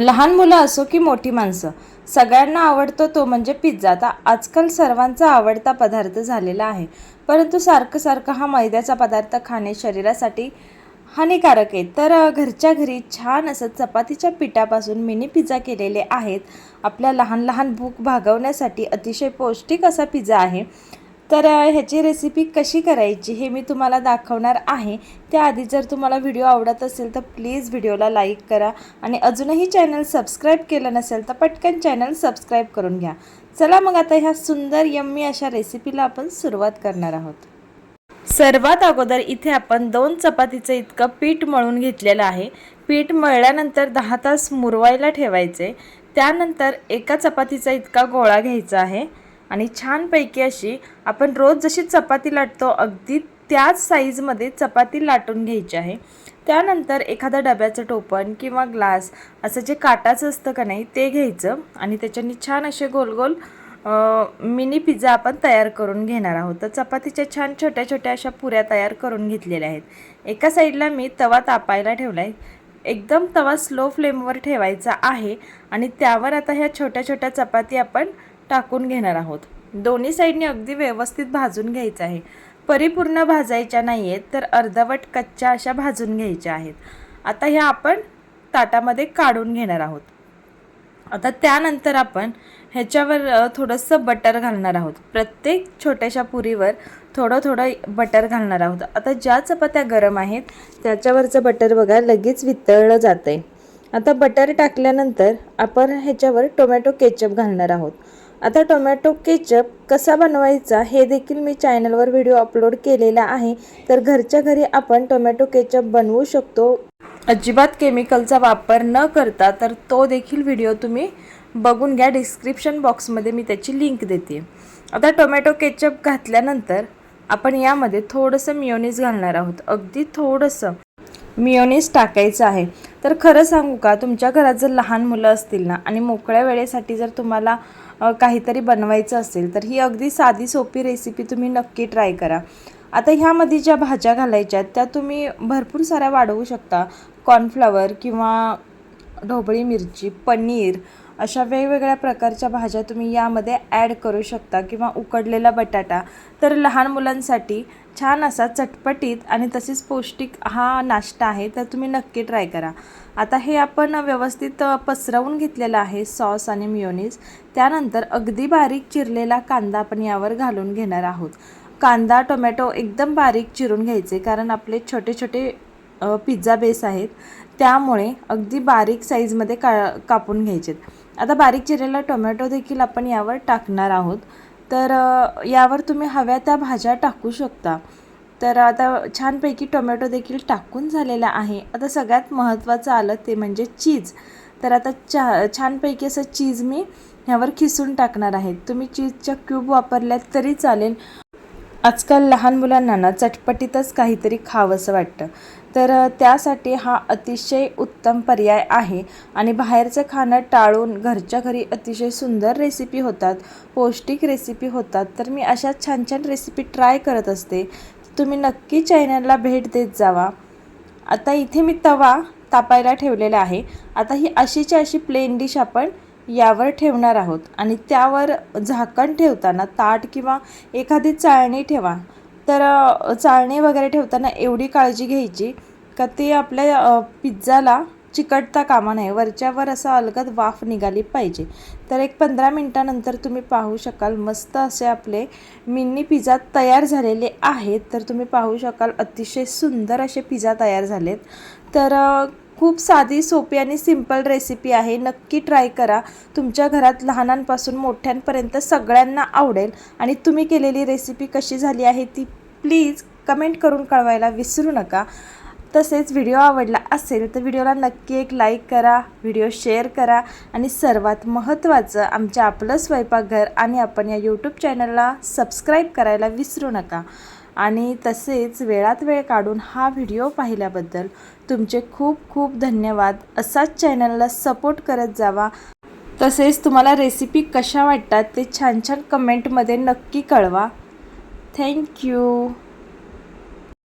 लहान मुलं असो की मोठी माणसं सगळ्यांना आवडतो तो म्हणजे पिझ्झा आता आजकाल सर्वांचा आवडता पदार्थ झालेला आहे. परंतु सारखं सारखं हा मैद्याचा पदार्थ खाणे शरीरासाठी हानिकारक आहे. तर घरच्या घरी छान असं चपातीच्या पिठापासून मिनी पिझ्झा केलेले आहेत. आपल्या लहान लहान भूक भागवण्यासाठी अतिशय पौष्टिक असा पिझ्झा आहे. तर ह्याची रेसिपी कशी करायची हे मी तुम्हाला दाखवणार आहे. त्याआधी जर तुम्हाला व्हिडिओ आवडत असेल तर प्लीज व्हिडिओला लाईक करा आणि अजूनही चॅनल सबस्क्राईब केलं नसेल तर पटकन चॅनल सबस्क्राईब करून घ्या. चला मग आता ह्या सुंदर यम्मी अशा रेसिपीला आपण सुरुवात करणार आहोत. सर्वात अगोदर इथे आपण दोन चपातीचं इतकं पीठ मळून घेतलेलं आहे. पीठ मळल्यानंतर दहा तास मुरवायला ठेवायचे. त्यानंतर एका चपातीचा इतका गोळा घ्यायचा आहे. आणि छानपैकी अशी आपण रोज जशी चपाती लाटतो अगदी त्याच साईजमध्ये चपाती लाटून घ्यायची आहे. त्यानंतर एखादं डब्याचं टोपण किंवा ग्लास असं जे काटाचं असतं का नाही ते घ्यायचं आणि त्याच्याने छान असे गोल गोल मिनी पिझ्झा आपण तयार करून घेणार आहोत. तर चपातीच्या छान छोट्या छोट्या अशा पुऱ्या तयार करून घेतलेल्या आहेत. एका साईडला मी तवा तापायला ठेवला आहे एकदम तवा स्लो फ्लेमवर ठेवायचा आहे आणि त्यावर आता ह्या छोट्या छोट्या चपाती आपण टाकून घेणार आहोत. दोन्ही साईडने अगदी व्यवस्थित भाजून घ्यायचं आहे. परिपूर्ण भाजायच्या नाही आहेत तर अर्धवट कच्च्या अशा भाजून घ्यायच्या आहेत. आता ह्या आपण ताटामध्ये काढून घेणार आहोत. आता त्यानंतर आपण ह्याच्यावर थोडंसं बटर घालणार आहोत. प्रत्येक छोट्याशा पुरीवर थोडं थोडं बटर घालणार आहोत. आता ज्या चपात्या गरम आहेत त्याच्यावरचं बटर बघा लगेच वितळलं जातं आहे आता बटर टाकल्यानंतर आपण ह्याच्यावर टोमॅटो केचप घालणार आहोत. आता टोमॅटो केचप कसा बनवायचा हे देखील मी चॅनलवर व्हिडिओ अपलोड केलेला आहे. तर घरच्या घरी आपण टोमॅटो केचप बनवू शकतो. अजिबात केमिकलचा वापर न करता तर तो देखील व्हिडिओ तुम्ही बघून घ्या. डिस्क्रिप्शन बॉक्समध्ये मी त्याची लिंक देते. आता टोमॅटो केचप घातल्यानंतर आपण यामध्ये थोडंसं मियोनीज घालणार आहोत. अगदी थोडंसं मियोनीज टाकायचं आहे. तर खरं सांगू का? तुमच्या घरात जर लहान मुलं असतील ना आणि मोकळ्या वेळेसाठी जर तुम्हाला काहीतरी बनवायचं असेल तर ही अगदी साधी सोपी रेसिपी तुम्ही नक्की ट्राय करा. आता ह्यामध्ये ज्या भाज्या घालायच्या आहेत त्या तुम्ही भरपूर साऱ्या वाढवू शकता. कॉर्नफ्लॉवर किंवा ढोबळी मिरची पनीर अशा वेगवेगळ्या प्रकारच्या भाज्या तुम्ही यामध्ये ॲड करू शकता किंवा उकडलेला बटाटा. तर लहान मुलांसाठी छान असा चटपटीत आणि तसेच पौष्टिक हा नाश्ता आहे तर तुम्ही नक्की ट्राय करा. आता हे आपण व्यवस्थित पसरवून घेतलेलं आहे सॉस आणि मियोनीज. त्यानंतर अगदी बारीक चिरलेला कांदा आपण यावर घालून घेणार आहोत. कांदा टोमॅटो एकदम बारीक चिरून घ्यायचे कारण आपले छोटे छोटे पिझ्झा बेस आहेत. त्यामुळे अगदी बारीक साईजमध्ये का कापून घ्यायचेत. आता बारीक चिरलेला टोमॅटो देखील आपण यावर टाकणार आहोत. तर यावर तुम्ही हव्या त्या भाज्या टाकू शकता. तर आता छानपैकी टोमॅटो देखील टाकून झालेला आहे. आता सगळ्यात महत्त्वाचं आलं ते म्हणजे चीज. तर आता चा छानपैकी असं चीज मी ह्यावर खिसून टाकणार आहे. तुम्ही चीजच्या क्यूब वापरल्यात तरी चालेल. आजकाल लहान मुलांना ना चटपटीतच काहीतरी खावंसं वाटतं. तर त्यासाठी हा अतिशय उत्तम पर्याय आहे आणि बाहेरचं खाणं टाळून घरच्या घरी अतिशय सुंदर रेसिपी होतात पौष्टिक रेसिपी होतात. तर मी अशा छान छान रेसिपी ट्राय करत असते. तुम्ही नक्की चॅनलला भेट देत जावा. आता इथे मी तवा तापायला ठेवलेला आहे. आता ही अशीची अशी प्लेन डिश आपण यावर ठेवणार आहोत. आणि त्यावर झाकण ठेवताना ताट किंवा एखादी चाळणी ठेवा. तर चाळणी वगैरे ठेवताना एवढी काळजी घ्यायची का ते आपल्या पिझ्झाला चिकटता कामा नये. वरच्यावर असं अलगद वाफ निघाली पाहिजे. तर एक पंधरा मिनटानंतर तुम्ही पाहू शकाल मस्त असे आपले मिनी पिझ्झा तयार झालेले आहेत. तर तुम्ही पाहू शकाल अतिशय सुंदर असे पिझ्झा तयार झालेत. तर खूप साधी सोपी आणि सिंपल रेसिपी आहे. नक्की ट्राय करा. तुमच्या घरात लहानांपासून मोठ्यांपर्यंत सगळ्यांना आवडेल आणि तुम्ही केलेली रेसिपी कशी झाली आहे ती प्लीज कमेंट करून कळवायला विसरू नका. तसेच व्हिडिओ आवडला असेल तर व्हिडिओला नक्की एक लाईक करा व्हिडिओ शेअर करा आणि सर्वात महत्त्वाचं आमच्या आपलं स्वयंपाकघर आणि आपण या यूट्यूब चॅनलला सबस्क्राईब करायला विसरू नका. आणि तसेच वेळात वेळ काढून हा व्हिडिओ पाहिल्याबद्दल तुमचे खूप खूप धन्यवाद. असाच चॅनलला सपोर्ट करत जावा. तसेच तुम्हाला रेसिपी कशा वाटतात ते छान छान कमेंटमध्ये नक्की कळवा. थँक्यू